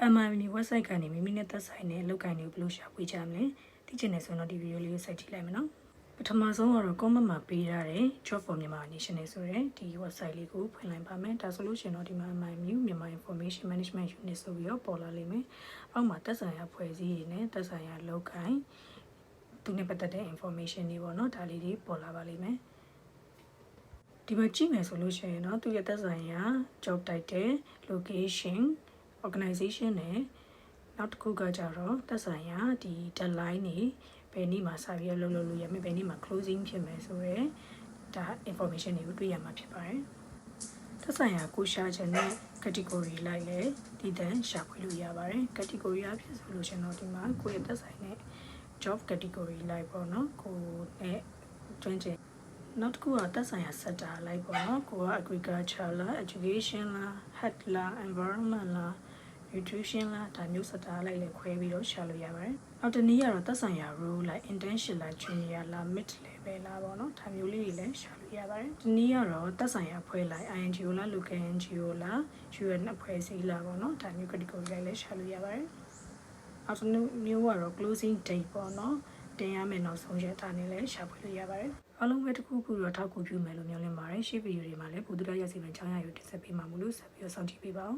MIMD website ကနေမိမိနဲ့သက်ဆိုင်တဲ့လောက်ကိုင်းတွေကိုဘယ်လိုရှာဖွေကြမလဲသိချင်တယ်ဆိုတော့ဒီဗီဒီယိုလေးကိုစိုက်ကြည့်လိုက်မယ်နော်ပထမဆုံးကတော့ comment မှာပေးထားတဲ့ job for Myanmar National ဆိုတဲ့ဒီ website လေးကိုဖွင့်လိုက်ပါမယ်ဒါဆိုလို့ရှိရင်တော့ဒီမှာ MIMU Myanmar Information Management Unit ဆိုပြီးတော့ပေါ်လာလိမ့်မယ်အောက်မှာသက်ဆိုင်ရာဖွဲ့စည်းရည်နဲ့သက်ဆိုင်ရာလောက်ကိုင်းသူနဲ့ပတ်သက်တဲ့ information တွေပေါ့နော်ဒါလေးတွေပေါ်လာပါလိမ့်မယ်ဒီမှာကြည့်မယ်ဆိုလို့ရှိရင်တော့သူရဲ့သက်ဆိုင်ရာ job title location organization နဲ့နောက်တစ်ခုကကြတော့သက်ဆိုင်ရာဒီ deadline နေဘယ်နေ့မှာစပြီးတော့လုပ်လို့လို့ရမယ်ဘယ်နေ့မှာ closing ဖြစ်မယ်ဆိုတော့ဒါ information တွေကိုတွေ့ရမှာဖြစ်ပါတယ်သက်ဆိုင်ရာကိုရှာချင်တဲ့ category လိုက်လဲဒီတန်းရှာဖွေလို့ရပါတယ် category အဖြစ်ဆိုလို့ရှင်တော့ဒီမှာကိုယ့်ရဲ့သက်ဆိုင်တဲ့ job category လိုက်ပေါ့နော်ကိုနဲ့ကျွမ်းကျင်နောက်တစ်ခုကသက်ဆိုင်ရာ sector လိုက်ပေါ့နော်ကိုက agriculture လား education လား health လား environment လား nutrition လားဒါမျိုး sector လိုက်လည်းခွဲပြီးတော့ရှာလို့ရပါတယ်နောက်တစ်နည်းကတော့သက်ဆိုင်ရာ role လိုက် internship လား junior လား mid level လားပေါ့နော်ဒါမျိုးလေးတွေလည်းရှာလို့ရပါတယ်ဒီနည်းကတော့သက်ဆိုင်ရာဖွဲ့လိုက် INGO လား local NGO လား UN အဖွဲ့အစည်းလားပေါ့နော်ဒါမျိုး category လိုက်လည်းရှာလို့ရပါတယ်နောက်တစ်မျိုးကတော့ closing date ပေါ့နော်တင်ရမယ်နောက်ဆုံးရက်ဒါနဲ့လည်းရှာဖွေလို့ရပါတယ်အားလုံးပဲတစ်ခုခုတော့ထောက်ကူပြုမယ်လို့မျှော်လင့်ပါတယ်ရှေ့ဗီဒီယိုတွေမှာလည်းဘုဒ္ဓရရစီမံချောင်းရယူတင်ဆက်ပေးမှာမို့လို့ဆက်ပြီးတော့စောင့်ကြည့်ပေးပါဦး